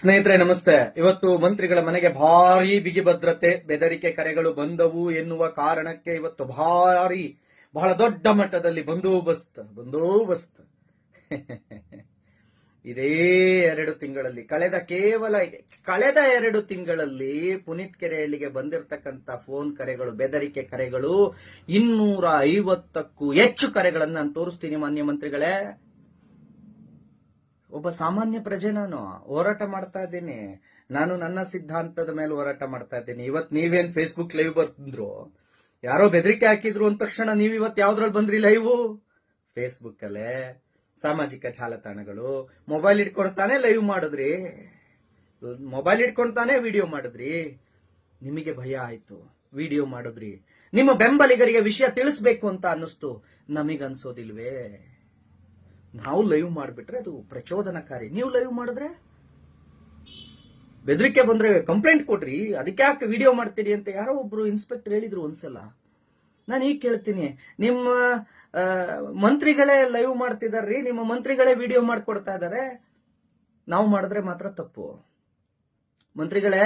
ಸ್ನೇಹಿತರೆ, ನಮಸ್ತೆ. ಇವತ್ತು ಮಂತ್ರಿಗಳ ಮನೆಗೆ ಭಾರಿ ಬಿಗಿ ಭದ್ರತೆ, ಬೆದರಿಕೆ ಕರೆಗಳು ಬಂದವು ಎನ್ನುವ ಕಾರಣಕ್ಕೆ ಇವತ್ತು ಭಾರಿ, ಬಹಳ ದೊಡ್ಡ ಮಟ್ಟದಲ್ಲಿ ಬಂದೋಬಸ್ತ್ ಬಂದೋಬಸ್ತ್. ಇದೇ ಎರಡು ತಿಂಗಳಲ್ಲಿ, ಕಳೆದ ಕೇವಲ, ಕಳೆದ ಎರಡು ತಿಂಗಳಲ್ಲಿ ಪುನೀತ್ ಕೆರೆಯಲ್ಲಿಗೆ ಬಂದಿರತಕ್ಕಂತ ಫೋನ್ ಕರೆಗಳು, ಬೆದರಿಕೆ ಕರೆಗಳು ಇನ್ನೂರ ಐವತ್ತಕ್ಕೂ ಹೆಚ್ಚು ಕರೆಗಳನ್ನು ನಾನು ತೋರಿಸ್ತೀನಿ ಮಾನ್ಯ ಮಂತ್ರಿಗಳೇ. ಒಬ್ಬ ಸಾಮಾನ್ಯ ಪ್ರಜೆ ನಾನು. ಹೋರಾಟ ಮಾಡ್ತಾ ಇದ್ದೀನಿ. ನಾನು ನನ್ನ ಸಿದ್ಧಾಂತದ ಮೇಲೆ ಹೋರಾಟ ಮಾಡ್ತಾ ಇದ್ದೀನಿ. ಇವತ್ ನೀವೇನ್ ಫೇಸ್ಬುಕ್ ಲೈವ್ ಬರ್ತಿದ್ರು ಯಾರೋ ಬೆದರಿಕೆ ಹಾಕಿದ್ರು ಅಂದ ತಕ್ಷಣ ನೀವ್ ಇವತ್ ಯಾವ್ದ್ರಲ್ಲಿ ಬಂದ್ರಿ ಲೈವ್ ಫೇಸ್ಬುಕ್ ಅಲ್ಲೇ. ಸಾಮಾಜಿಕ ಜಾಲತಾಣಗಳು. ಮೊಬೈಲ್ ಇಟ್ಕೊಂಡು ತಾನೇ ಲೈವ್ ಮಾಡಿದ್ರಿ. ಮೊಬೈಲ್ ಇಟ್ಕೊಂಡು ತಾನೇ ವಿಡಿಯೋ ಮಾಡಿದ್ರಿ. ನಿಮಗೆ ಭಯ ಆಯ್ತು. ವಿಡಿಯೋ ಮಾಡಿದ್ರಿ. ನಿಮ್ಮ ಬೆಂಬಲಿಗರಿಗೆ ವಿಷಯ ತಿಳಿಸ್ಬೇಕು ಅಂತ ಅನ್ನಿಸ್ತು. ನಮಗನ್ಸೋದಿಲ್ವೇ? ನಾವು ಲೈವ್ ಮಾಡಿಬಿಟ್ರೆ ಅದು ಪ್ರಚೋದನಕಾರಿ. ನೀವು ಲೈವ್ ಮಾಡಿದ್ರೆ ಬೆದರಿಕೆ ಬಂದ್ರೆ ಕಂಪ್ಲೇಂಟ್ ಕೊಡ್ರಿ. ಅದಕ್ಕೆ ಯಾಕೆ ವಿಡಿಯೋ ಮಾಡ್ತೀರಿ ಅಂತ ಯಾರೋ ಒಬ್ರು ಇನ್ಸ್ಪೆಕ್ಟರ್ ಹೇಳಿದ್ರು ಒಂದ್ಸಲ. ನಾನು ಈಗ ಕೇಳ್ತೀನಿ. ನಿಮ್ಮ ಮಂತ್ರಿಗಳೇ ಲೈವ್ ಮಾಡ್ತಿದಾರ್ರಿ. ನಿಮ್ಮ ಮಂತ್ರಿಗಳೇ ವಿಡಿಯೋ ಮಾಡ್ಕೊಡ್ತಾ ಇದ್ದಾರೆ ನಾವು ಮಾಡಿದ್ರೆ ಮಾತ್ರ ತಪ್ಪು. ಮಂತ್ರಿಗಳೇ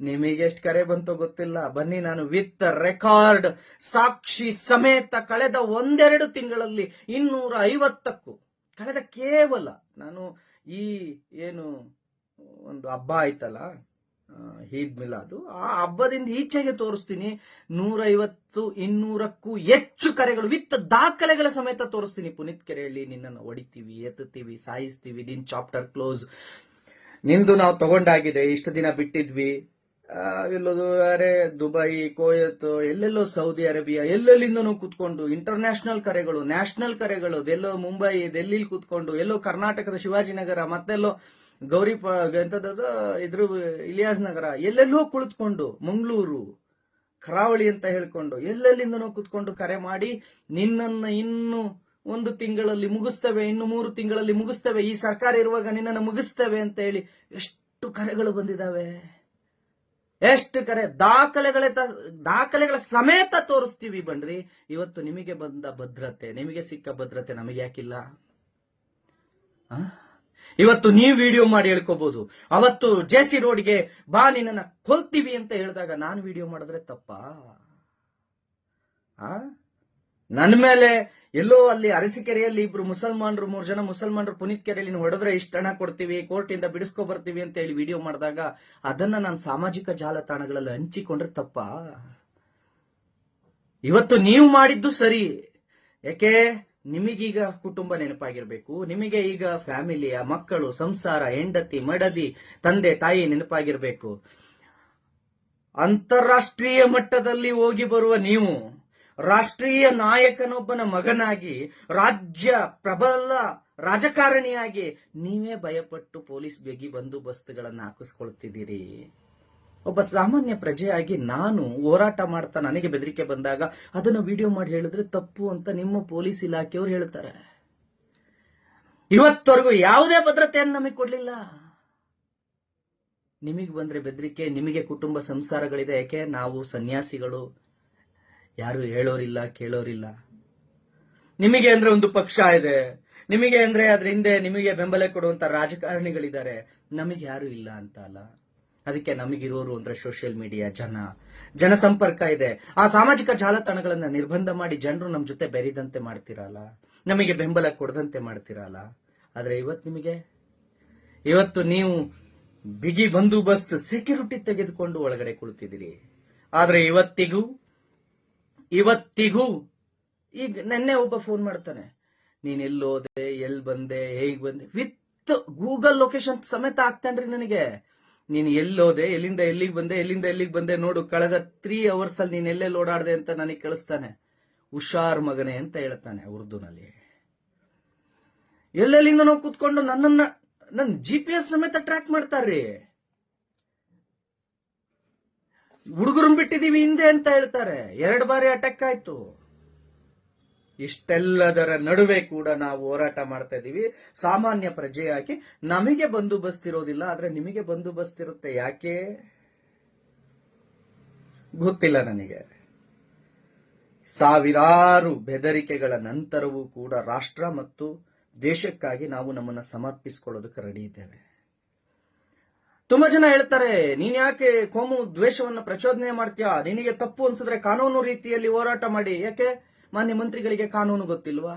ನಿಮಗೆ ಎಷ್ಟು ಕರೆ ಬಂತೋ ಗೊತ್ತಿಲ್ಲ. ಬನ್ನಿ ನಾನು ವಿತ್ ರೆಕಾರ್ಡ್. ಸಾಕ್ಷಿ ಸಮೇತ ಕಳೆದ ಒಂದೆರಡು ತಿಂಗಳಲ್ಲಿ ಇನ್ನೂರ ಐವತ್ತಕ್ಕೂ ಕಳೆದ ಕೇವಲ ನಾನು ಈ ಏನು ಒಂದು ಹಬ್ಬ ಆಯ್ತಲ್ಲ ಈದ್ ಮಿಲಾದು, ಆ ಹಬ್ಬದಿಂದ ಈಚೆಗೆ ತೋರಿಸ್ತೀನಿ. ನೂರೈವತ್ತು, ಇನ್ನೂರಕ್ಕೂ ಹೆಚ್ಚು ಕರೆಗಳು, ವಿತ್ ದಾಖಲೆಗಳ ಸಮೇತ ತೋರಿಸ್ತೀನಿ. ಪುನೀತ್ ಕೆರೆಯಲ್ಲಿ ನಿನ್ನನ್ನು ಹೊಡಿತೀವಿ, ಎತ್ತುತ್ತೀವಿ, ಸಾಯಿಸ್ತೀವಿ, ನಿನ್ ಚಾಪ್ಟರ್ ಕ್ಲೋಸ್. ನಿಂದು ನಾವು ತಗೊಂಡಾಗಿದೆ, ಇಷ್ಟು ದಿನ ಬಿಟ್ಟಿದ್ವಿ. ಆ, ಎಲ್ಲದು ಅರೆ ದುಬೈ ಕೋಯತ್ ಎಲ್ಲೆಲ್ಲೋ ಸೌದಿ ಅರೇಬಿಯಾ ಎಲ್ಲೆಲ್ಲಿಂದನೂ ಕುತ್ಕೊಂಡು ಇಂಟರ್ನ್ಯಾಷನಲ್ ಕರೆಗಳು ನ್ಯಾಷನಲ್ ಕರೆಗಳು ಎಲ್ಲೋ ಮುಂಬೈ ಡೆಲ್ಲಿಲಿ ಕುತ್ಕೊಂಡು ಎಲ್ಲೋ ಕರ್ನಾಟಕದ ಶಿವಾಜಿನಗರ ಮತ್ತೆಲ್ಲೋ ಗೌರಿ ಇದ್ರು ಇದ್ರ ಇಲಿಯಾಸ್ ನಗರ ಎಲ್ಲೆಲ್ಲೋ ಕುಳಿತುಕೊಂಡು ಮಂಗಳೂರು ಕರಾವಳಿ ಅಂತ ಹೇಳ್ಕೊಂಡು ಎಲ್ಲೆಲ್ಲಿಂದನು ಕುತ್ಕೊಂಡು ಕರೆ ಮಾಡಿ ನಿನ್ನನ್ನು ಇನ್ನು ಒಂದು ತಿಂಗಳಲ್ಲಿ ಮುಗಿಸ್ತೇವೆ ಇನ್ನು ಮೂರು ತಿಂಗಳಲ್ಲಿ ಮುಗಿಸ್ತೇವೆ ಈ ಸರ್ಕಾರ ಇರುವಾಗ ನಿನ್ನನ್ನು ಮುಗಿಸ್ತೇವೆ ಅಂತ ಹೇಳಿ ಎಷ್ಟು ಕರೆಗಳು ಬಂದಿದಾವೆ. ಎಷ್ಟು ಕರೆ ದಾಖಲೆಗಳ ದಾಖಲೆಗಳ ಸಮೇತ ತೋರಿಸ್ತೀವಿ ಬನ್ರಿ. ಇವತ್ತು ನಿಮಗೆ ಬಂದ ಭದ್ರತೆ, ನಿಮಗೆ ಸಿಕ್ಕ ಭದ್ರತೆ ನಮಗೆ ಯಾಕಿಲ್ಲ? ಇವತ್ತು ನೀವು ವಿಡಿಯೋ ಮಾಡಿ ಹೇಳ್ಕೋಬಹುದು ಅವತ್ತು ಜೆ ಸಿ ರೋಡ್ಗೆ ಬಾ, ನಿನ್ನನ್ನ ಕೊಲ್ತೀವಿ ಅಂತ ಹೇಳಿದಾಗ ನಾನು ವಿಡಿಯೋ ಮಾಡಿದ್ರೆ ತಪ್ಪಾ? ನನ್ನ ಮೇಲೆ ಎಲ್ಲೋ ಅಲ್ಲಿ ಅರಸಿಕೆರೆಯಲ್ಲಿ ಇಬ್ರು ಮುಸಲ್ಮಾನರು, ಮೂರು ಜನ ಮುಸಲ್ಮಾನರು ಪುನೀತ್ ಕೆರೆಯಲ್ಲಿ ನೀವು ಹೊಡೆದ್ರೆ ಇಷ್ಟು ಹಣ ಕೊಡ್ತೀವಿ ಕೋರ್ಟ್ ಇಂದ ಬಿಡಿಸ್ಕೊ ಬರ್ತೀವಿ ಅಂತ ಹೇಳಿ ವಿಡಿಯೋ ಮಾಡಿದಾಗ ಅದನ್ನ ನಾನು ಸಾಮಾಜಿಕ ಜಾಲತಾಣಗಳಲ್ಲಿ ಹಂಚಿಕೊಂಡ್ರೆ ತಪ್ಪ? ಇವತ್ತು ನೀವು ಮಾಡಿದ್ದು ಸರಿ. ಯಾಕೆ ನಿಮಗೀಗ ಕುಟುಂಬ ನೆನಪಾಗಿರ್ಬೇಕು. ನಿಮಗೆ ಈಗ ಫ್ಯಾಮಿಲಿಯ ಮಕ್ಕಳು, ಸಂಸಾರ, ಹೆಂಡತಿ, ಮಡದಿ, ತಂದೆ, ತಾಯಿ ನೆನಪಾಗಿರ್ಬೇಕು. ಅಂತಾರಾಷ್ಟ್ರೀಯ ಮಟ್ಟದಲ್ಲಿ ಹೋಗಿ ಬರುವ ನೀವು. ರಾಷ್ಟ್ರೀಯ ನಾಯಕನೊಬ್ಬನ ಮಗನಾಗಿ, ರಾಜ್ಯ ಪ್ರಬಲ ರಾಜಕಾರಣಿಯಾಗಿ ನೀವೇ ಭಯಪಟ್ಟು ಪೊಲೀಸ್ ಬೇಗಿ ಬಂದೋಬಸ್ತುಗಳನ್ನ ಹಾಕಿಸ್ಕೊಳ್ತಿದ್ದೀರಿ. ಒಬ್ಬ ಸಾಮಾನ್ಯ ಪ್ರಜೆಯಾಗಿ ನಾನು ಹೋರಾಟ ಮಾಡ್ತಾ ನನಗೆ ಬೆದರಿಕೆ ಬಂದಾಗ ಅದನ್ನು ವಿಡಿಯೋ ಮಾಡಿ ಹೇಳಿದ್ರೆ ತಪ್ಪು ಅಂತ ನಿಮ್ಮ ಪೊಲೀಸ್ ಇಲಾಖೆಯವರು ಹೇಳ್ತಾರೆ. ಇವತ್ತವರೆಗೂ ಯಾವುದೇ ಭದ್ರತೆಯನ್ನು ನಮಗೆ ಕೊಡಲಿಲ್ಲ. ನಿಮಗೆ ಬಂದ್ರೆ ಬೆದರಿಕೆ, ನಿಮಗೆ ಕುಟುಂಬ ಸಂಸಾರಗಳಿದೆ, ಯಾಕೆ? ನಾವು ಸನ್ಯಾಸಿಗಳು. ಯಾರು ಹೇಳೋರಿಲ್ಲ, ಕೇಳೋರಿಲ್ಲ. ನಿಮಗೆ ಅಂದ್ರೆ ಒಂದು ಪಕ್ಷ ಇದೆ. ನಿಮಗೆ ಅಂದ್ರೆ ಅದ್ರ ಹಿಂದೆ ನಿಮಗೆ ಬೆಂಬಲ ಕೊಡುವಂತ ರಾಜಕಾರಣಿಗಳಿದ್ದಾರೆ. ನಮಗೆ ಯಾರು ಇಲ್ಲ ಅಂತ ಅಲ್ಲ. ಅದಕ್ಕೆ ನಮಗಿರೋರು ಅಂದ್ರೆ ಸೋಷಿಯಲ್ ಮೀಡಿಯಾ ಜನ. ಜನಸಂಪರ್ಕ ಇದೆ. ಆ ಸಾಮಾಜಿಕ ಜಾಲತಾಣಗಳನ್ನ ನಿರ್ಬಂಧ ಮಾಡಿ ಜನರು ನಮ್ಮ ಜೊತೆ ಬೆರೆದಂತೆ ಮಾಡ್ತಿರಲ್ಲ. ನಮಗೆ ಬೆಂಬಲ ಕೊಡದಂತೆ ಮಾಡ್ತಿರಲ್ಲ. ಆದ್ರೆ ಇವತ್ತು ನಿಮಗೆ? ಇವತ್ತು ನೀವು ಬಿಗಿ ಬಂದೋಬಸ್ತ್ ಸೆಕ್ಯೂರಿಟಿ ತೆಗೆದುಕೊಂಡು ಒಳಗಡೆ ಕುಳಿತಿದ್ದೀರಿ. ಆದ್ರೆ ಇವತ್ತಿಗೂ ಇವತ್ತಿಗೂ ಈಗ ನೆನ್ನೆ ಒಬ್ಬ ಫೋನ್ ಮಾಡ್ತಾನೆ. ನೀನ್ ಎಲ್ಲೋದೆ ಎಲ್ ಬಂದೆ, ಹೇಗ್ ಬಂದೆ? ವಿತ್ ಗೂಗಲ್ ಲೊಕೇಶನ್ ಸಮೇತ ಆಗ್ತಾನ್ರಿ ನನಗೆ. ನೀನ್ ಎಲ್ಲೋದೆ ಎಲ್ಲಿಂದ ಎಲ್ಲಿಗೆ ಬಂದೆ, ಎಲ್ಲಿಂದ ಎಲ್ಲಿಗೆ ಬಂದೆ ನೋಡು, ಕಳೆದ ತ್ರೀ ಅವರ್ಸ್ ಅಲ್ಲಿ ನೀನ್ ಎಲ್ಲೆಲ್ಲಿ ಓಡಾಡ್ದೆ ಅಂತ ನನಗೆ ಕಳಿಸ್ತಾನೆ. ಹುಷಾರ್ ಮಗನೆ ಅಂತ ಹೇಳ್ತಾನೆ ಉರ್ದುನಲ್ಲಿ. ಎಲ್ಲೆಲ್ಲಿಂದನೋ ಕೂತ್ಕೊಂಡು ನನ್ನನ್ನ, ನನ್ ಜಿ ಪಿ ಎಸ್ ಸಮೇತ ಟ್ರ್ಯಾಕ್ ಮಾಡ್ತಾರ್ರಿ. ಹುಡುಗರನ್ ಬಿಟ್ಟಿದೀವಿ ಹಿಂದೆ ಅಂತ ಹೇಳ್ತಾರೆ. ಎರಡು ಬಾರಿ ಅಟ್ಯಾಕ್ ಆಯ್ತು. ಇಷ್ಟೆಲ್ಲದರ ನಡುವೆ ಕೂಡ ನಾವು ಹೋರಾಟ ಮಾಡ್ತಾ ಇದೀವಿ ಸಾಮಾನ್ಯ ಪ್ರಜೆಯಾಗಿ ನಮಗೆ ಬಂದೋಬಸ್ತ್ ಇರೋದಿಲ್ಲ, ಆದ್ರೆ ನಿಮಗೆ ಬಂದೋಬಸ್ತ್ ಇರುತ್ತೆ ಯಾಕೆ? ಗೊತ್ತಿಲ್ಲ ನನಗೆ. ಸಾವಿರಾರು ಬೆದರಿಕೆಗಳ ನಂತರವೂ ಕೂಡ ರಾಷ್ಟ್ರ ಮತ್ತು ದೇಶಕ್ಕಾಗಿ ನಾವು ನಮ್ಮನ್ನು ಸಮರ್ಪಿಸಿಕೊಳ್ಳೋದಕ್ಕೆ ರೆಡಿ ಇದ್ದೇವೆ. ತುಂಬಾ ಜನ ಹೇಳ್ತಾರೆ, ನೀನ್ ಯಾಕೆ ಕೋಮು ದ್ವೇಷವನ್ನು ಪ್ರಚೋದನೆ ಮಾಡ್ತೀಯಾ? ನಿನಗೆ ತಪ್ಪು ಅನ್ಸಿದ್ರೆ ಕಾನೂನು ರೀತಿಯಲ್ಲಿ ಹೋರಾಟ ಮಾಡಿ. ಯಾಕೆ? ಮಾನ್ಯ ಮಂತ್ರಿಗಳಿಗೆ ಕಾನೂನು ಗೊತ್ತಿಲ್ವಾ?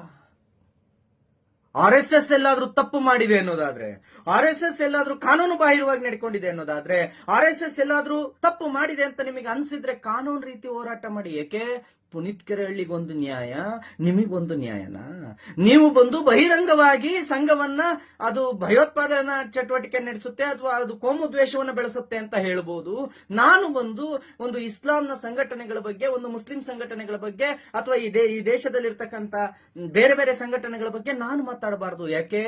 ಆರ್ ಎಸ್ ಎಸ್ ಎಲ್ಲಾದ್ರೂ ತಪ್ಪು ಮಾಡಿದೆ ಅನ್ನೋದಾದ್ರೆ, ಆರ್ ಎಸ್ ಎಸ್ ಎಲ್ಲಾದ್ರೂ ಕಾನೂನು ಬಾಹಿರವಾಗಿ ನಡ್ಕೊಂಡಿದೆ ಅನ್ನೋದಾದ್ರೆ, ಆರ್ ಎಸ್ ಎಸ್ ಎಲ್ಲಾದ್ರೂ ತಪ್ಪು ಮಾಡಿದೆ ಅಂತ ನಿಮಗೆ ಅನ್ಸಿದ್ರೆ ಕಾನೂನು ರೀತಿ ಹೋರಾಟ ಮಾಡಿ. ಏಕೆ ಪುನೀತ್ ಕೆರೆಹಳ್ಳಿಗೊಂದು ನ್ಯಾಯ, ನಿಮಗೊಂದು ನ್ಯಾಯನಾ? ನೀವು ಬಂದು ಬಹಿರಂಗವಾಗಿ ಸಂಘವನ್ನ, ಅದು ಭಯೋತ್ಪಾದನಾ ಚಟುವಟಿಕೆ ನಡೆಸುತ್ತೆ, ಅಥವಾ ಅದು ಕೋಮು ದ್ವೇಷವನ್ನು ಬೆಳೆಸುತ್ತೆ ಅಂತ ಹೇಳ್ಬೋದು. ನಾನು ಬಂದು ಒಂದು ಇಸ್ಲಾಂನ ಸಂಘಟನೆಗಳ ಬಗ್ಗೆ, ಒಂದು ಮುಸ್ಲಿಂ ಸಂಘಟನೆಗಳ ಬಗ್ಗೆ, ಅಥವಾ ಈ ದೇಶದಲ್ಲಿರ್ತಕ್ಕಂಥ ಬೇರೆ ಬೇರೆ ಸಂಘಟನೆಗಳ ಬಗ್ಗೆ ನಾನು ಮಾತಾಡಬಾರ್ದು. ಯಾಕೆ?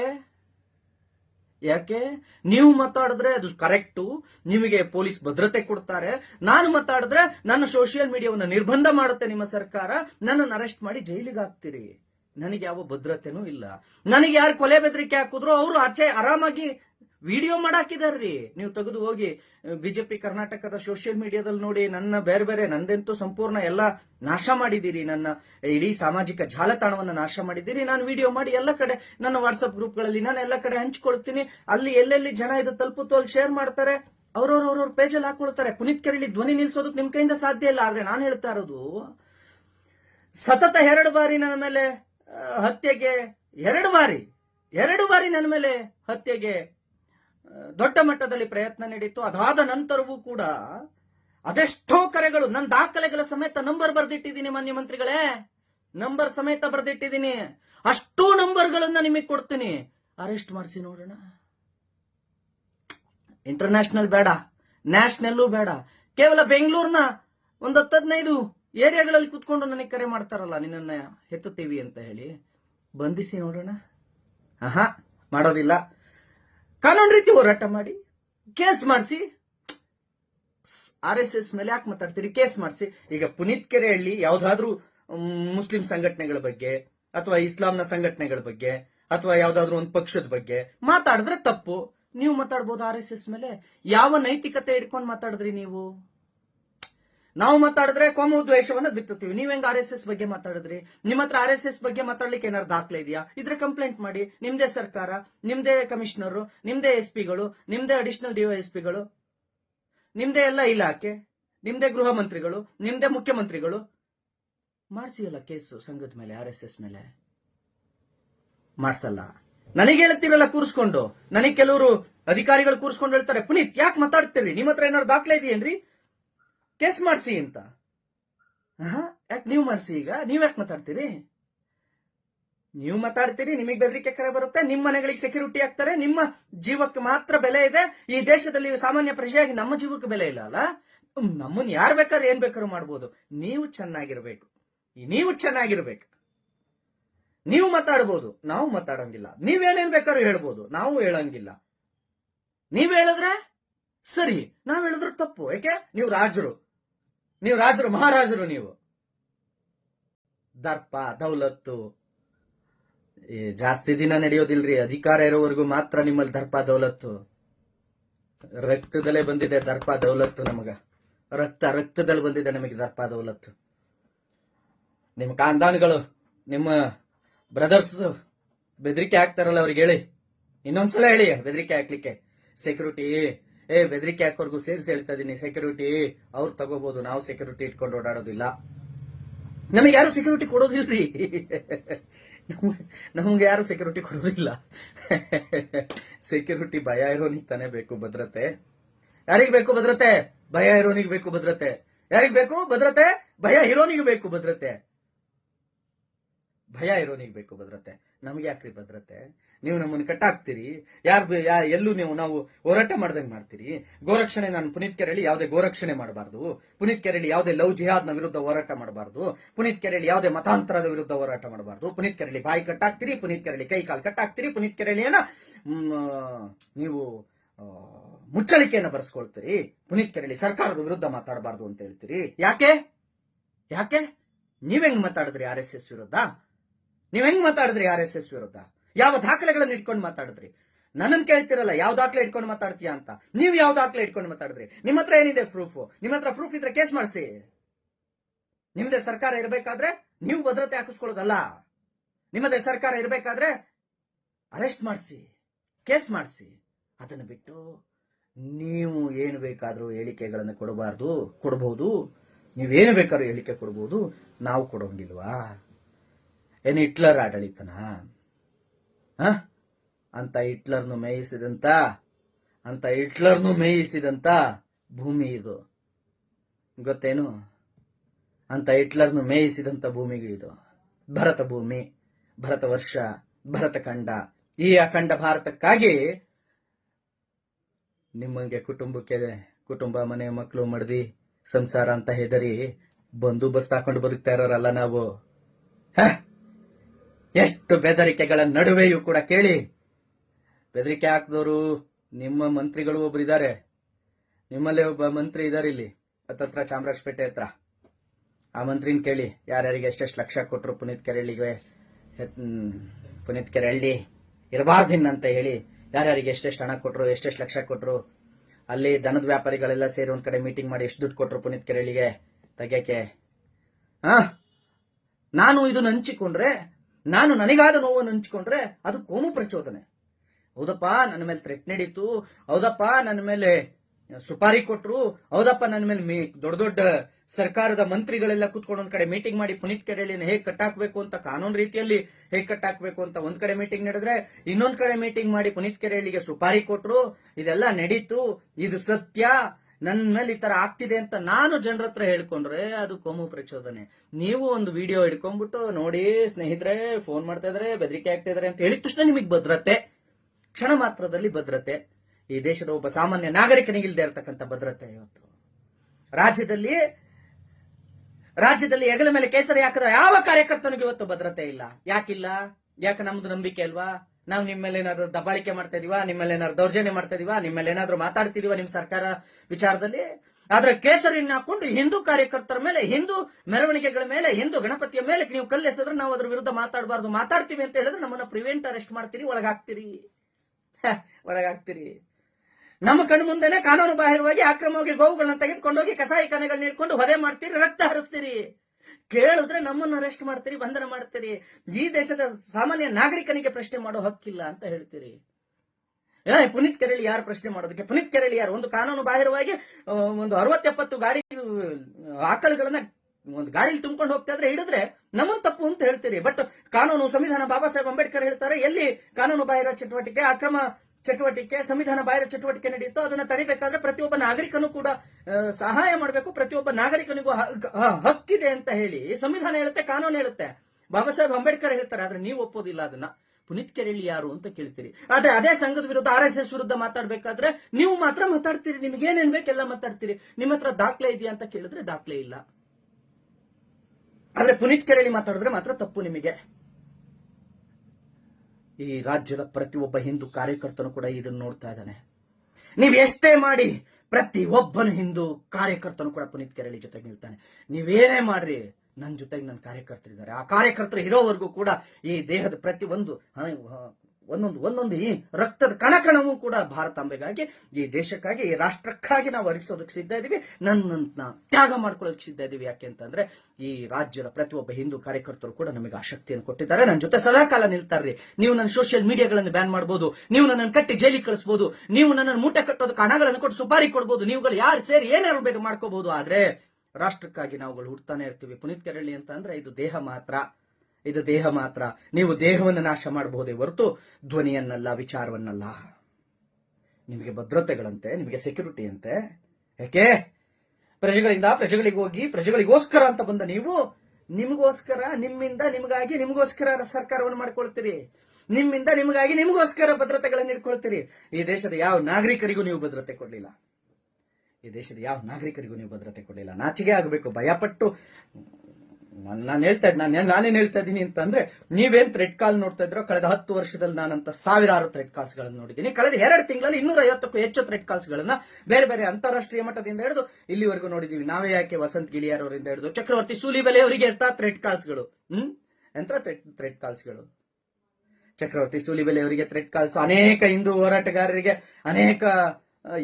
ಯಾಕೆ? ನೀವು ಮಾತಾಡಿದ್ರೆ ಅದು ಕರೆಕ್ಟು, ನಿಮಗೆ ಪೊಲೀಸ್ ಭದ್ರತೆ ಕೊಡ್ತಾರೆ. ನಾನು ಮಾತಾಡಿದ್ರೆ ನನ್ನ ಸೋಷಿಯಲ್ ಮೀಡಿಯಾವನ್ನ ನಿರ್ಬಂಧ ಮಾಡುತ್ತೆ ನಿಮ್ಮ ಸರ್ಕಾರ. ನನ್ನನ್ನು ಅರೆಸ್ಟ್ ಮಾಡಿ ಜೈಲಿಗೆ ಹಾಕ್ತೀರಿ. ನನಗೆ ಯಾವ ಭದ್ರತೆನೂ ಇಲ್ಲ. ನನಗೆ ಯಾರು ಕೊಲೆ ಬೆದರಿಕೆ ಹಾಕಿದ್ರು ಅವರು ಆಚೆ ಆರಾಮಾಗಿ ವಿಡಿಯೋ ಮಾಡಾಕಿದಾರ್ರಿ. ನೀವು ತೆಗೆದು ಹೋಗಿ ಬಿಜೆಪಿ, ಕರ್ನಾಟಕದ ಸೋಷಿಯಲ್ ಮೀಡಿಯಾದಲ್ಲಿ ನೋಡಿ, ನನ್ನ ಬೇರೆ ಬೇರೆ, ನಂದೆಂತೂ ಸಂಪೂರ್ಣ ಎಲ್ಲ ನಾಶ ಮಾಡಿದ್ದೀರಿ. ನನ್ನ ಇಡೀ ಸಾಮಾಜಿಕ ಜಾಲತಾಣವನ್ನು ನಾಶ ಮಾಡಿದ್ದೀರಿ. ನಾನು ವಿಡಿಯೋ ಮಾಡಿ ಎಲ್ಲ ಕಡೆ, ನನ್ನ ವಾಟ್ಸಪ್ ಗ್ರೂಪ್ಗಳಲ್ಲಿ ನಾನು ಎಲ್ಲ ಕಡೆ ಹಂಚ್ಕೊಳ್ತೀನಿ. ಅಲ್ಲಿ ಎಲ್ಲೆಲ್ಲಿ ಜನ ಇದು ತಲುಪುತ್ತೋ ಅಲ್ಲಿ ಶೇರ್ ಮಾಡ್ತಾರೆ, ಅವ್ರವ್ರ ಅವ್ರವ್ರ ಪೇಜಲ್ಲಿ ಹಾಕೊಳ್ತಾರೆ. ಪುನೀತ್ ಕೆರಳಿ ಧ್ವನಿ ನಿಲ್ಸೋದಕ್ಕೆ ನಿಮ್ ಕೈಯಿಂದ ಸಾಧ್ಯ ಇಲ್ಲ. ಆದ್ರೆ ನಾನು ಹೇಳ್ತಾ ಇರೋದು, ಸತತ ಎರಡು ಬಾರಿ ನನ್ನ ಮೇಲೆ ಹತ್ಯೆಗೆ, ಎರಡು ಬಾರಿ ಎರಡು ಬಾರಿ ನನ್ನ ಮೇಲೆ ಹತ್ಯೆಗೆ ದೊಡ್ಡ ಮಟ್ಟದಲ್ಲಿ ಪ್ರಯತ್ನ ನಡೀತು ಅದಾದ ನಂತರವೂ ಕೂಡ ಅದೆಷ್ಟೋ ಕರೆಗಳು ನನ್ನ ದಾಖಲೆಗಳ ಸಮೇತ ನಂಬರ್ ಬರೆದಿಟ್ಟಿದ್ದೀನಿ ಮಾನ್ಯ ಮಂತ್ರಿಗಳೇ. ನಂಬರ್ ಸಮೇತ ಬರೆದಿಟ್ಟಿದ್ದೀನಿ. ಅಷ್ಟೂ ನಂಬರ್ಗಳನ್ನ ನಿಮಗೆ ಕೊಡ್ತೀನಿ. ಅರೆಸ್ಟ್ ಮಾಡಿಸಿ ನೋಡೋಣ. ಇಂಟರ್ನ್ಯಾಷನಲ್ ಬೇಡ. ನ್ಯಾಷನಲ್ಲೂ ಬೇಡ. ಕೇವಲ ಬೆಂಗಳೂರಿನ ಒಂದು ಹತ್ತು ಹದಿನೈದು ಏರಿಯಾಗಳಲ್ಲಿ ಕುತ್ಕೊಂಡು ನನಗೆ ಕರೆ ಮಾಡ್ತಾರಲ್ಲ, ನಿನ್ನನ್ನ ಎತ್ತುತ್ತೀವಿ ಅಂತ ಹೇಳಿ. ಬಂಧಿಸಿ ನೋಡೋಣ. ಆಹಾ ಮಾಡೋದಿಲ್ಲ. ಕಾನೂನು ರೀತಿ ಹೋರಾಟ ಮಾಡಿ, ಕೇಸ್ ಮಾಡಿಸಿ. ಆರ್ ಎಸ್ ಎಸ್ ಮೇಲೆ ಯಾಕೆ ಮಾತಾಡ್ತೀರಿ? ಕೇಸ್ ಮಾಡಿಸಿ. ಈಗ ಪುನೀತ್ ಕೆರೆಹಳ್ಳಿ ಯಾವ್ದಾದ್ರೂ ಮುಸ್ಲಿಂ ಸಂಘಟನೆಗಳ ಬಗ್ಗೆ ಅಥವಾ ಇಸ್ಲಾಂನ ಸಂಘಟನೆಗಳ ಬಗ್ಗೆ ಅಥವಾ ಯಾವ್ದಾದ್ರು ಒಂದು ಪಕ್ಷದ ಬಗ್ಗೆ ಮಾತಾಡಿದ್ರೆ ತಪ್ಪು. ನೀವು ಮಾತಾಡ್ಬೋದು ಆರ್ ಎಸ್ ಎಸ್ ಮೇಲೆ. ಯಾವ ನೈತಿಕತೆ ಇಟ್ಕೊಂಡು ಮಾತಾಡಿದ್ರಿ ನೀವು? ನಾವು ಮಾತಾಡಿದ್ರೆ ಕೋಮು ದ್ವೇಷವನ್ನ ಬಿತ್ತುತ್ತೀವಿ. ನೀವ್ ಹೆಂಗ್ ಆರ್ ಎಸ್ ಎಸ್ ಬಗ್ಗೆ ಮಾತಾಡಿದ್ರಿ? ನಿಮ್ಮ ಹತ್ರ ಆರ್ ಎಸ್ ಎಸ್ ಬಗ್ಗೆ ಮಾತಾಡ್ಲಿಕ್ಕೆ ಏನಾದ್ರು ದಾಖಲೆ ಇದೆಯಾ? ಇದ್ರೆ ಕಂಪ್ಲೇಂಟ್ ಮಾಡಿ. ನಿಮ್ದೇ ಸರ್ಕಾರ, ನಿಮ್ದೇ ಕಮಿಷನರು ನಿಮ್ದೇ ಎಸ್ ಪಿಗಳು ನಿಮ್ದೇ ಅಡಿಷನಲ್ ಡಿವೈಎಸ್ ಪಿಗಳು ನಿಮ್ದೇ ಎಲ್ಲ ಇಲಾಖೆ, ನಿಮ್ದೇ ಗೃಹ ಮಂತ್ರಿಗಳು, ನಿಮ್ದೇ ಮುಖ್ಯಮಂತ್ರಿಗಳು. ಮಾಡಿಸಿಯಲ್ಲ ಕೇಸು ಸಂಘದ ಮೇಲೆ ಆರ್ ಎಸ್ ಎಸ್ ಮೇಲೆ. ಮಾಡ್ಸಲ್ಲ. ನನಗೆ ಹೇಳ್ತಿರಲ್ಲ ಕೂರಿಸ್ಕೊಂಡು. ನನಗೆ ಕೆಲವರು ಅಧಿಕಾರಿಗಳು ಕೂರಿಸ್ಕೊಂಡು ಹೇಳ್ತಾರೆ. ಪುನೀತ್, ಯಾಕೆ ಮಾತಾಡ್ತೀರಿ? ನಿಮ್ಮ ಹತ್ರ ಏನಾದ್ರು ದಾಖಲೆ ಇದೆಯೇನ್ರಿ? ಕೇಸ್ ಮಾಡಿಸಿ ಅಂತ. ಯಾಕೆ ನೀವು ಮಾಡಿಸಿ ಈಗ? ನೀವ್ ಯಾಕೆ ಮಾತಾಡ್ತೀರಿ? ನೀವು ಮಾತಾಡ್ತೀರಿ, ನಿಮಗೆ ಬೆದರಿಕೆ ಕರೆ ಬರುತ್ತೆ ನಿಮ್ಮ ಮನೆಗಳಿಗೆ ಸೆಕ್ಯೂರಿಟಿ ಆಗ್ತಾರೆ ನಿಮ್ಮ ಜೀವಕ್ಕೆ ಮಾತ್ರ ಬೆಲೆ ಇದೆ, ಈ ದೇಶದಲ್ಲಿ ಸಾಮಾನ್ಯ ಪ್ರಜೆಯಾಗಿ ನಮ್ಮ ಜೀವಕ್ಕೆ ಬೆಲೆ ಇಲ್ಲ ಅಲ್ಲ? ನಮ್ಮನ್ನ ಯಾರು ಬೇಕಾದ್ರೆ, ಏನ್ ಬೇಕಾದ್ರೂ ಮಾಡ್ಬೋದು. ನೀವು ಚೆನ್ನಾಗಿರ್ಬೇಕು. ನೀವು ಚೆನ್ನಾಗಿರ್ಬೇಕು. ನೀವು ಮಾತಾಡ್ಬೋದು. ನಾವು ಮಾತಾಡಂಗಿಲ್ಲ. ನೀವೇನೇನ್ ಬೇಕಾದ್ರೂ ಹೇಳ್ಬೋದು. ನಾವು ಹೇಳಂಗಿಲ್ಲ. ನೀವ್ ಹೇಳಿದ್ರೆ ಸರಿ. ನಾವ್ ಹೇಳಿದ್ರೆ ತಪ್ಪು. ಯಾಕೆ? ನೀವು ರಾಜರು. ನೀವು ರಾಜರು, ಮಹಾರಾಜರು ನೀವು. ದರ್ಪ, ದೌಲತ್ತು ಜಾಸ್ತಿ ದಿನ ನಡೆಯೋದಿಲ್ರಿ. ಅಧಿಕಾರ ಇರೋವರೆಗೂ ಮಾತ್ರ ನಿಮ್ಮಲ್ಲಿ ದರ್ಪ, ದೌಲತ್ತು. ರಕ್ತದಲ್ಲೇ ಬಂದಿದೆ ದರ್ಪ, ದೌಲತ್ತು ನಮಗ. ರಕ್ತ, ರಕ್ತದಲ್ಲಿ ಬಂದಿದೆ ನಮಗೆ ದರ್ಪ, ದೌಲತ್ತು. ನಿಮ್ಮ ಕಾಂದಾನುಗಳು, ನಿಮ್ಮ ಬ್ರದರ್ಸ್ ಬೆದರಿಕೆ ಹಾಕ್ತಾರಲ್ಲ ಅವ್ರಿಗೆ ಹೇಳಿ. ಇನ್ನೊಂದ್ಸಲ ಹೇಳಿ, ಬೆದರಿಕೆ ಹಾಕ್ಲಿಕ್ಕೆ. ಸೆಕ್ಯೂರಿಟಿ ಏ, ಬೆದರಿಕೆ ಹಾಕೋರ್ಗು ಸೇರಿಸಿ ಹೇಳ್ತಾ ಇದೀನಿ ಸೆಕ್ಯೂರಿಟಿ ಅವ್ರು ತಗೋಬಹುದು ನಾವು ಸೆಕ್ಯೂರಿಟಿ ಇಟ್ಕೊಂಡು ಓಡಾಡೋದಿಲ್ಲ. ನಮಗೆ ಯಾರು ಸೆಕ್ಯೂರಿಟಿ ಕೊಡೋದಿಲ್ರಿ? ನಮ್ಗೆ ನಮ್ಗೆ ಯಾರು ಸೆಕ್ಯೂರಿಟಿ ಕೊಡೋದಿಲ್ಲ. ಸೆಕ್ಯೂರಿಟಿ ಭಯ ಇರೋನಿಗೆ ತಾನೇ ಬೇಕು ಭದ್ರತೆ. ಯಾರಿಗ್ ಬೇಕು ಭದ್ರತೆ? ಭಯ ಇರೋನಿಗೆ ಬೇಕು ಭದ್ರತೆ. ಯಾರಿಗ್ ಬೇಕು ಭದ್ರತೆ? ಭಯ ಇರೋನಿಗೆ ಬೇಕು ಭದ್ರತೆ. ಭಯ ಇರೋನಿಗೆ ಬೇಕು ಭದ್ರತೆ. ನಮ್ಗೆ ಯಾಕ್ರಿ ಭದ್ರತೆ? ನೀವು ನಮ್ಮನ್ನು ಕಟ್ಟಾಕ್ತೀರಿ? ಯಾರು ಎಲ್ಲೂ ನೀವು ನಾವು ಹೋರಾಟ ಮಾಡ್ದಂಗೆ ಮಾಡ್ತೀರಿ? ಗೋರಕ್ಷಣೆ ನಾನು ಪುನೀತ್ ಕೆರೆಳಿ ಯಾವುದೇ ಗೋರಕ್ಷಣೆ ಮಾಡಬಾರ್ದು. ಪುನೀತ್ ಕೆರೆಳಿ ಯಾವುದೇ ಲವ್ ಜಿಹಾದ್ನ ವಿರುದ್ಧ ಹೋರಾಟ ಮಾಡಬಾರ್ದು. ಪುನೀತ್ ಕೆರೆಳಿ ಯಾವುದೇ ಮತಾಂತರದ ವಿರುದ್ಧ ಹೋರಾಟ ಮಾಡಬಾರ್ದು. ಪುನೀತ್ ಕೆರೆಳಿ ಬಾಯಿ ಕಟ್ಟಾಕ್ತೀರಿ, ಪುನೀತ್ ಕೆರೆಳಿ ಕೈ ಕಾಲು ಕಟ್ಟಾಕ್ತೀರಿ, ಪುನೀತ್ ಕೆರೆಳಿಯನ್ನ ಏನ ನೀವು ಮುಚ್ಚಳಿಕೆಯನ್ನು ಬರೆಸ್ಕೊಳ್ತೀರಿ. ಪುನೀತ್ ಕೆರೆಳಿ ಸರ್ಕಾರದ ವಿರುದ್ಧ ಮಾತಾಡಬಾರ್ದು ಅಂತ ಹೇಳ್ತೀರಿ. ಯಾಕೆ? ಯಾಕೆ? ನೀವ್ ಹೆಂಗ್ ಮಾತಾಡಿದ್ರಿ ಆರ್ ಎಸ್ ಎಸ್ ವಿರುದ್ಧ? ನೀವ್ ಹೆಂಗ್ ಮಾತಾಡಿದ್ರಿ ಆರ್ ಎಸ್ ಎಸ್ ವಿರುದ್ಧ? ಯಾವ ದಾಖಲೆಗಳನ್ನ ಇಟ್ಕೊಂಡು ಮಾತಾಡಿದ್ರಿ? ನನ್ನನ್ ಕೇಳ್ತಿರಲ್ಲ, ಯಾವ ದಾಖಲೆ ಇಟ್ಕೊಂಡು ಮಾತಾಡ್ತೀಯಾ ಅಂತ. ನೀವ್ ಯಾವ ದಾಖಲೆ ಇಟ್ಕೊಂಡು ಮಾತಾಡಿದ್ರಿ? ನಿಮ್ಮ ಹತ್ರ ಏನಿದೆ ಪ್ರೂಫ್ ನಿಮ್ಮ ಹತ್ರ ಪ್ರೂಫ್ ಇದ್ರೆ ಕೇಸ್ ಮಾಡಿಸಿ. ನಿಮ್ದೇ ಸರ್ಕಾರ ಇರಬೇಕಾದ್ರೆ ನೀವು ಭದ್ರತೆ ಹಾಕಿಸ್ಕೊಳ್ಳೋದಲ್ಲ. ನಿಮ್ಮದೇ ಸರ್ಕಾರ ಇರಬೇಕಾದ್ರೆ ಅರೆಸ್ಟ್ ಮಾಡಿಸಿ ಕೇಸ್ ಮಾಡಿಸಿ. ಅದನ್ನು ಬಿಟ್ಟು ನೀವು ಏನು ಬೇಕಾದರೂ ಹೇಳಿಕೆಗಳನ್ನು ಕೊಡಬಾರ್ದು ಕೊಡಬಹುದು ನೀವೇನು ಬೇಕಾದ್ರೂ ಹೇಳಿಕೆ ಕೊಡಬಹುದು ನಾವು ಕೊಡೋಂಗಿಲ್ವಾ? ಏನು ಹಿಟ್ಲರ್ ಆಡಳಿತನ? ಅಂತ ಹಿಟ್ಲರ್ನು ಮೇಯಿಸಿದಂತ, ಅಂತ ಹಿಟ್ಲರ್ನು ಮೇಯಿಸಿದಂತ ಭೂಮಿ ಇದು. ಗೊತ್ತೇನು? ಅಂತ ಹಿಟ್ಲರ್ನು ಮೇಯಿಸಿದಂತ ಭೂಮಿಗೆ ಇದು. ಭರತ ಭೂಮಿ, ಭರತ ವರ್ಷ, ಭರತ ಖಂಡ. ಈ ಅಖಂಡ ಭಾರತಕ್ಕಾಗಿ ನಿಮ್ಮಂಗೆ ಕುಟುಂಬಕ್ಕೆ, ಕುಟುಂಬ ಮನೆ ಮಕ್ಕಳು ಮಡದಿ ಸಂಸಾರ ಅಂತ ಹೆದರಿ ಬಂದೋಬಸ್ತ್ ಹಾಕೊಂಡು ಬದುಕ್ತಾ ಇರೋರಲ್ಲ ನಾವು? ಎಷ್ಟು ಬೆದರಿಕೆಗಳ ನಡುವೆಯೂ ಕೂಡ ಕೇಳಿ, ಬೆದರಿಕೆ ಹಾಕಿದವರು ನಿಮ್ಮ ಮಂತ್ರಿಗಳು ಒಬ್ರು ಇದ್ದಾರೆ ನಿಮ್ಮಲ್ಲೇ ಒಬ್ಬ ಮಂತ್ರಿ ಇದ್ದಾರೆ ಇಲ್ಲಿ, ಹತ್ತತ್ರ ಚಾಮರಾಜಪೇಟೆ ಹತ್ರ. ಆ ಮಂತ್ರಿನ ಕೇಳಿ, ಯಾರ್ಯಾರಿಗೆ ಎಷ್ಟೆಷ್ಟು ಲಕ್ಷ ಕೊಟ್ಟರು ಪುನೀತ್ ಕೆರೆಳ್ಳಿಗೆ ಪುನೀತ್ ಕೆರೆ ಪುನೀತ್ ಕೆರೆಳ್ಳಿ ಇರಬಾರ್ದಿನ್ನಂತ ಹೇಳಿ, ಯಾರ್ಯಾರಿಗೆ ಎಷ್ಟೆಷ್ಟು ಹಣ ಕೊಟ್ಟರು ಎಷ್ಟೆಷ್ಟು ಲಕ್ಷ ಕೊಟ್ಟರು ಅಲ್ಲಿ ದನದ ವ್ಯಾಪಾರಿಗಳೆಲ್ಲ ಸೇರಿ ಒಂದು ಕಡೆ ಮೀಟಿಂಗ್ ಮಾಡಿ ಎಷ್ಟು ದುಡ್ಡು ಕೊಟ್ಟರು ಪುನೀತ್ ಕೆರೆಳ್ಳಿಗೆ ತೆಗ್ಯಕ್ಕೆ. ಹಾ, ನಾನು ಇದನ್ನ ಹಂಚಿಕೊಂಡ್ರೆ ನಾನು ನನಗಾದ ನೋವನ್ನು ಹಂಚಿಕೊಂಡ್ರೆ ಅದು ಕೋಮು ಪ್ರಚೋದನೆ. ಹೌದಪ್ಪ, ನನ್ನ ಮೇಲೆ ಥ್ರೆಟ್ ನಡೀತು. ಹೌದಪ್ಪ, ನನ್ನ ಮೇಲೆ ಸುಪಾರಿ ಕೊಟ್ರು. ಹೌದಪ್ಪ, ನನ್ನ ಮೇಲೆ ದೊಡ್ಡ ದೊಡ್ಡ ಸರ್ಕಾರದ ಮಂತ್ರಿಗಳೆಲ್ಲ ಕೂತ್ಕೊಂಡು ಒಂದ್ ಕಡೆ ಮೀಟಿಂಗ್ ಮಾಡಿ ಪುನೀತ್ ಕೆರೆಳಿನ ಹೇಗೆ ಕಟ್ಟಾಕ್ಬೇಕು ಅಂತ ಕಾನೂನು ರೀತಿಯಲ್ಲಿ ಹೇಗೆ ಕಟ್ಟಾಕ್ಬೇಕು ಅಂತ ಒಂದ್ ಕಡೆ ಮೀಟಿಂಗ್ ನಡೆದ್ರೆ ಇನ್ನೊಂದ್ ಕಡೆ ಮೀಟಿಂಗ್ ಮಾಡಿ ಪುನೀತ್ ಕೆರೆಳಿಗೆ ಸುಪಾರಿ ಕೊಟ್ರು. ಇದೆಲ್ಲ ನಡೀತು. ಇದು ಸತ್ಯ. ನನ್ನ ಮೇಲೆ ಈ ತರ ಆಗ್ತಿದೆ ಅಂತ ನಾನು ಜನರ ಹತ್ರ ಹೇಳ್ಕೊಂಡ್ರೆ ಅದು ಕೋಮು ಪ್ರಚೋದನೆ. ನೀವು ಒಂದು ವಿಡಿಯೋ ಹಿಡ್ಕೊಂಡ್ಬಿಟ್ಟು ನೋಡಿ ಸ್ನೇಹಿತರೆ, ಫೋನ್ ಮಾಡ್ತಾ ಇದ್ರೆ, ಬೆದರಿಕೆ ಆಗ್ತಾ ಇದಾರೆ ಅಂತ ಹೇಳಿದ ತಕ್ಷಣ ನಿಮಗೆ ಭದ್ರತೆ. ಕ್ಷಣ ಮಾತ್ರದಲ್ಲಿ ಭದ್ರತೆ. ಈ ದೇಶದ ಒಬ್ಬ ಸಾಮಾನ್ಯ ನಾಗರಿಕನಿಗಿಲ್ದೇ ಇರತಕ್ಕಂಥ ಭದ್ರತೆ ಇವತ್ತು. ರಾಜ್ಯದಲ್ಲಿ ರಾಜ್ಯದಲ್ಲಿ ಹೆಗಲ ಮೇಲೆ ಕೇಸರಿ ಹಾಕದ ಯಾವ ಕಾರ್ಯಕರ್ತನಿಗೂ ಇವತ್ತು ಭದ್ರತೆ ಇಲ್ಲ. ಯಾಕಿಲ್ಲ? ಯಾಕೆ ನಮ್ದು ನಂಬಿಕೆ ಅಲ್ವಾ? ನಾವು ನಿಮ್ಮ ಏನಾದ್ರು ದಬ್ಬಾಳಿಕೆ ಮಾಡ್ತಾ ಇದೀವಾ? ನಿಮ್ಮ ಏನಾದ್ರು ದೌರ್ಜನ್ಯ ಮಾಡ್ತಾ ಇದೀವಾ? ನಿಮ್ಮ ಮೇಲೆ ಏನಾದ್ರು ಮಾತಾಡ್ತಿದೀವ ನಿಮ್ ಸರ್ಕಾರ ವಿಚಾರದಲ್ಲಿ? ಆದ್ರೆ ಕೇಸರಿನ ಹಾಕೊಂಡು ಹಿಂದೂ ಕಾರ್ಯಕರ್ತರ ಮೇಲೆ, ಹಿಂದೂ ಮೆರವಣಿಗೆಗಳ ಮೇಲೆ, ಹಿಂದೂ ಗಣಪತಿಯ ಮೇಲೆ ನೀವು ಕಲ್ಲೆಸಿದ್ರೆ ನಾವು ಅದ್ರ ವಿರುದ್ಧ ಮಾತಾಡಬಾರ್ದು. ಮಾತಾಡ್ತೀವಿ ಅಂತ ಹೇಳಿದ್ರೆ ನಮ್ಮನ್ನ ಪ್ರಿವೆಂಟ್ ಅರೆಸ್ಟ್ ಮಾಡ್ತೀರಿ, ಒಳಗಾಗ್ತೀರಿ. ಒಳಗಾಗ್ತೀರಿ. ನಮ್ಮ ಕಣ್ಣು ಮುಂದೆನೆ ಕಾನೂನು ಬಾಹಿರವಾಗಿ ಅಕ್ರಮವಾಗಿ ಗೋವುಗಳನ್ನ ತೆಗೆದುಕೊಂಡೋಗಿ ಕಸಾಯಿಖಾನೆಗಳನ್ನ ಇಟ್ಕೊಂಡು ಹೊದೆ ಮಾಡ್ತೀರಿ, ರಕ್ತ ಹರಿಸ್ತೀರಿ. ಕೇಳಿದ್ರೆ ನಮ್ಮನ್ನು ಅರೆಸ್ಟ್ ಮಾಡ್ತೀರಿ, ಬಂಧನ ಮಾಡ್ತೀರಿ. ಈ ದೇಶದ ಸಾಮಾನ್ಯ ನಾಗರಿಕನಿಗೆ ಪ್ರಶ್ನೆ ಮಾಡೋ ಹಕ್ಕಿಲ್ಲ ಅಂತ ಹೇಳ್ತೀರಿ. ಏ, ಪುನೀತ್ ಕೆರಳಿ ಯಾರು ಪ್ರಶ್ನೆ ಮಾಡೋದಕ್ಕೆ? ಪುನೀತ್ ಕೆರಳಿ ಯಾರು? ಒಂದು ಕಾನೂನು ಬಾಹಿರವಾಗಿ ಒಂದು ಅರವತ್ತೆಪ್ಪತ್ತು ಗಾಡಿ, ಆಕಳುಗಳನ್ನ ಒಂದು ಗಾಡಿಲಿ ತುಂಬಿಕೊಂಡು ಹೋಗ್ತಾ ಇದ್ರೆ ಹಿಡಿದ್ರೆ ನಮ್ಮನ್ ತಪ್ಪು ಅಂತ ಹೇಳ್ತೀರಿ. ಬಟ್ ಕಾನೂನು ಸಂವಿಧಾನ, ಬಾಬಾ ಸಾಹೇಬ್ ಅಂಬೇಡ್ಕರ್ ಹೇಳ್ತಾರೆ, ಎಲ್ಲಿ ಕಾನೂನು ಬಾಹಿರ ಚಟುವಟಿಕೆ, ಅಕ್ರಮ ಚಟುವಟಿಕೆ, ಸಂವಿಧಾನ ಬಾಹಿರ ಚಟುವಟಿಕೆ ನಡೆಯುತ್ತೋ ಅದನ್ನ ತಡಿಬೇಕಾದ್ರೆ ಪ್ರತಿಯೊಬ್ಬ ನಾಗರಿಕನು ಕೂಡ ಸಹಾಯ ಮಾಡಬೇಕು. ಪ್ರತಿಯೊಬ್ಬ ನಾಗರಿಕನಿಗೂ ಹಕ್ಕಿದೆ ಅಂತ ಹೇಳಿ ಸಂವಿಧಾನ ಹೇಳುತ್ತೆ, ಕಾನೂನು ಹೇಳುತ್ತೆ. ಬಾಬಾ ಸಾಹೇಬ್ ಅಂಬೇಡ್ಕರ್ ಹೇಳ್ತಾರೆ, ಆದ್ರೆ ನೀವು ಒಪ್ಪೋದಿಲ್ಲ ಅದನ್ನ. ಪುನೀತ್ ಕೆರೆಳ್ಳಿ ಯಾರು ಅಂತ ಕೇಳ್ತೀರಿ. ಆದ್ರೆ ಅದೇ ಸಂಘದ ವಿರುದ್ಧ, ಆರ್ ಎಸ್ ಎಸ್ ವಿರುದ್ಧ ಮಾತಾಡ್ಬೇಕಾದ್ರೆ ನೀವು ಮಾತ್ರ ಮಾತಾಡ್ತೀರಿ, ನಿಮ್ಗೆ ಏನೇನ್ ಬೇಕೆಲ್ಲ ಮಾತಾಡ್ತೀರಿ. ನಿಮ್ಮ ಹತ್ರ ದಾಖಲೆ ಇದೆಯಾ ಅಂತ ಕೇಳಿದ್ರೆ ದಾಖಲೆ ಇಲ್ಲ. ಆದ್ರೆ ಪುನೀತ್ ಕೆರೆಳ್ಳಿ ಮಾತಾಡಿದ್ರೆ ಮಾತ್ರ ತಪ್ಪು ನಿಮಗೆ. ಈ ರಾಜ್ಯದ ಪ್ರತಿಯೊಬ್ಬ ಹಿಂದೂ ಕಾರ್ಯಕರ್ತನು ಕೂಡ ಇದನ್ನು ನೋಡ್ತಾ ಇದ್ದಾನೆ. ನೀವು ಎಷ್ಟೇ ಮಾಡಿ ಪ್ರತಿ ಒಬ್ಬನು ಹಿಂದೂ ಕಾರ್ಯಕರ್ತನು ಕೂಡ ಪುನೀತ್ ಕೆರಳಿ ಜೊತೆಗೆ ನಿಲ್ತಾನೆ. ನೀವೇನೇ ಮಾಡ್ರಿ ನನ್ನ ಜೊತೆಗೆ ನನ್ನ ಕಾರ್ಯಕರ್ತರಿದ್ದಾರೆ. ಆ ಕಾರ್ಯಕರ್ತರು ಇರೋವರೆಗೂ ಕೂಡ ಈ ದೇಹದ ಪ್ರತಿ ಒಂದು ಒಂದೊಂದು ಒಂದೊಂದು ಈ ರಕ್ತದ ಕಣಕಣವೂ ಕೂಡ ಭಾರತಾಂಬೆಗಾಗಿ ಈ ದೇಶಕ್ಕಾಗಿ, ಈ ರಾಷ್ಟ್ರಕ್ಕಾಗಿ ನಾವು ಹರಿಸೋದಕ್ಕೆ ಸಿದ್ಧ ಇದೀವಿ ನನ್ನನ್ನ ತ್ಯಾಗ ಮಾಡ್ಕೊಳ್ಳೋಕೆ ಸಿದ್ಧ ಇದೀವಿ ಯಾಕೆ ಅಂತಂದ್ರೆ, ಈ ರಾಜ್ಯದ ಪ್ರತಿಯೊಬ್ಬ ಹಿಂದೂ ಕಾರ್ಯಕರ್ತರು ಕೂಡ ನಮಗೆ ಆ ಶಕ್ತಿಯನ್ನು ಕೊಟ್ಟಿದ್ದಾರೆ. ನನ್ನ ಜೊತೆ ಸದಾಕಾಲ ನಿಲ್ತಾರ್ರಿ. ನೀವು ನನ್ನ ಸೋಷಿಯಲ್ ಮೀಡಿಯಾಗಳನ್ನು ಬ್ಯಾನ್ ಮಾಡಬಹುದು ನೀವು ನನ್ನನ್ನು ಕಟ್ಟಿ ಜೈಲಿ ಕಳಿಸಬಹುದು ನೀವು ನನ್ನನ್ನು ಮೂಟೆ ಕಟ್ಟೋದಕ್ಕೆ ಹಣಗಳನ್ನು ಕೊಟ್ಟು ಸುಪಾರಿ ಕೊಡಬಹುದು ನೀವುಗಳು ಯಾರು ಸೇರಿ ಏನಾದ್ರು ಬೇಕು ಮಾಡ್ಕೋಬಹುದು ಆದ್ರೆ, ರಾಷ್ಟ್ರಕ್ಕಾಗಿ ನಾವುಗಳು ಹುಡ್ತಾನೆ ಇರ್ತೀವಿ. ಪುನೀತ್ ಕೆರಳಿ ಅಂತ ಅಂದ್ರೆ ಇದು ದೇಹ ಮಾತ್ರ. ಇದು ದೇಹ ಮಾತ್ರ. ನೀವು ದೇಹವನ್ನು ನಾಶ ಮಾಡಬಹುದೇ ಹೊರತು ಧ್ವನಿಯನ್ನಲ್ಲ, ವಿಚಾರವನ್ನಲ್ಲ. ನಿಮಗೆ ಭದ್ರತೆಗಳಂತೆ, ನಿಮಗೆ ಸೆಕ್ಯೂರಿಟಿ ಅಂತೆ ಯಾಕೆ ಪ್ರಜೆಗಳಿಂದ, ಪ್ರಜೆಗಳಿಗೆ ಹೋಗಿ, ಪ್ರಜೆಗಳಿಗೋಸ್ಕರ ಅಂತ ಬಂದ ನೀವು, ನಿಮಗೋಸ್ಕರ, ನಿಮ್ಮಿಂದ ನಿಮಗಾಗಿ, ನಿಮಗೋಸ್ಕರ ಸರ್ಕಾರವನ್ನು ಮಾಡ್ಕೊಳ್ತೀರಿ. ನಿಮ್ಮಿಂದ ನಿಮಗಾಗಿ, ನಿಮಗೋಸ್ಕರ ಭದ್ರತೆಗಳನ್ನು ಇಟ್ಕೊಳ್ತೀರಿ. ಈ ದೇಶದ ಯಾವ ನಾಗರಿಕರಿಗೂ ನೀವು ಭದ್ರತೆ ಕೊಡಲಿಲ್ಲ. ಈ ದೇಶದ ಯಾವ ನಾಗರಿಕರಿಗೂ ನೀವು ಭದ್ರತೆ ಕೊಡಲಿಲ್ಲ. ನಾಚಿಕೆ ಆಗಬೇಕು, ಭಯಪಟ್ಟು ನಾನ್- ನಾನು ಹೇಳ್ತಾ ಇದ್ದೆ ನಾನು ನಾನೇನ್ ಹೇಳ್ತಾ ಇದ್ದೀನಿ ಅಂತಂದ್ರೆ, ನೀವೇನ್ ಥ್ರೆಡ್ ಕಾಲ್ ನೋಡ್ತಾ ಇದ್ರೋ ಕಳೆದ ಹತ್ತು ವರ್ಷದಲ್ಲಿ ನಾನಂತ ಸಾವಿರಾರು ಥ್ರೆಡ್ ಕಾಲ್ಸ್ ಗಳನ್ನ ನೋಡಿದ್ದೀನಿ. ಕಳೆದ ಎರಡು ತಿಂಗಳಲ್ಲಿ ಇನ್ನೂರ ಐವತ್ತಕ್ಕೂ ಹೆಚ್ಚು ಥ್ರೆಡ್ ಕಾಲ್ಸ್ ಗಳನ್ನ ಬೇರೆ ಬೇರೆ ಅಂತಾರಾಷ್ಟ್ರೀಯ ಮಟ್ಟದಿಂದ ಹಿಡಿದು ಇಲ್ಲಿವರೆಗೂ ನೋಡಿದೀವಿ. ನಾವೇ ಯಾಕೆ ವಸಂತ್ ಗಿಳಿಯಾರ್ ಅವರಿಂದ ಹಿಡಿದು, ಚಕ್ರವರ್ತಿ ಸೂಲಿಬೆಲೆ ಅವರಿಗೆ ಎಂತ ಥ್ರೆಡ್ ಕಾಲ್ಸ್ಗಳು ಹ್ಮ್? ಎಂತ ಥ್ರೆಡ್ ಕಾಲ್ಸ್ಗಳು ಚಕ್ರವರ್ತಿ ಸೂಲಿಬೆಲೆ ಅವರಿಗೆ ಥ್ರೆಡ್ ಕಾಲ್ಸ್ ಅನೇಕ ಹಿಂದೂ ಹೋರಾಟಗಾರರಿಗೆ ಅನೇಕ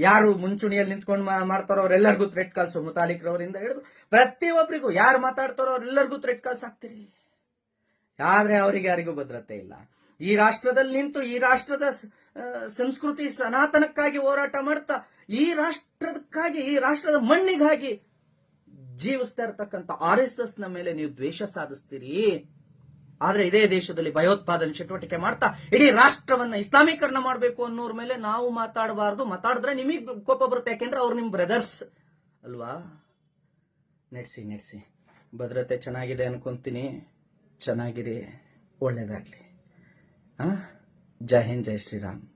ಯಾರು ಮುಂಚೂಣಿಯಲ್ಲಿ ನಿಂತ್ಕೊಂಡು ಮಾಡ್ತಾರೋ ಅವರೆಲ್ಲರಿಗೂ ಥ್ರೆಟ್ ಕಾಲ್ಸ್ ಮುತಾಲಿಕ್ರವರಿಂದ ಹಿಡಿದು ಪ್ರತಿಯೊಬ್ಬರಿಗೂ ಯಾರು ಮಾತಾಡ್ತಾರೋ ಅವರೆಲ್ಲರಿಗೂ ಥ್ರೆಟ್ ಕಾಲ್ಸ್ ಹಾಕ್ತೀರಿ. ಆದ್ರೆ ಅವರಿಗೆ ಯಾರಿಗೂ ಭದ್ರತೆ ಇಲ್ಲ. ಈ ರಾಷ್ಟ್ರದಲ್ಲಿ ನಿಂತು ಈ ರಾಷ್ಟ್ರದ ಸಂಸ್ಕೃತಿ ಸನಾತನಕ್ಕಾಗಿ ಹೋರಾಟ ಮಾಡ್ತಾ ಈ ರಾಷ್ಟ್ರದಕ್ಕಾಗಿ, ಈ ರಾಷ್ಟ್ರದ ಮಣ್ಣಿಗಾಗಿ ಜೀವಿಸ್ತಾ ಇರ್ತಕ್ಕಂಥ ಆರ್ ಎಸ್ ಎಸ್ನ ಮೇಲೆ ನೀವು ದ್ವೇಷ ಸಾಧಿಸ್ತೀರಿ. ಆದ್ರೆ ಇದೇ ದೇಶದಲ್ಲಿ ಭಯೋತ್ಪಾದನೆ ಚಟುವಟಿಕೆ ಮಾಡ್ತಾ ಇಡೀ ರಾಷ್ಟ್ರವನ್ನ ಇಸ್ಲಾಮೀಕರಣ ಮಾಡಬೇಕು ಅನ್ನೋರ್ ಮೇಲೆ ನಾವು ಮಾತಾಡಬಾರ್ದು. ಮಾತಾಡಿದ್ರೆ ನಿಮಗ್ ಕೋಪ ಬರುತ್ತೆ. ಯಾಕೆಂದ್ರೆ ಅವ್ರು ನಿಮ್ ಬ್ರದರ್ಸ್ ಅಲ್ವಾ? ನಡೆಸಿ ನಡೆಸಿ. ಭದ್ರತೆ ಚೆನ್ನಾಗಿದೆ ಅನ್ಕೊಂತೀನಿ. ಚೆನ್ನಾಗಿರಿ. ಒಳ್ಳೇದಾಗ್ಲಿ. ಆ ಜೈ ಹಿಂದ್, ಜೈ ಶ್ರೀರಾಮ್.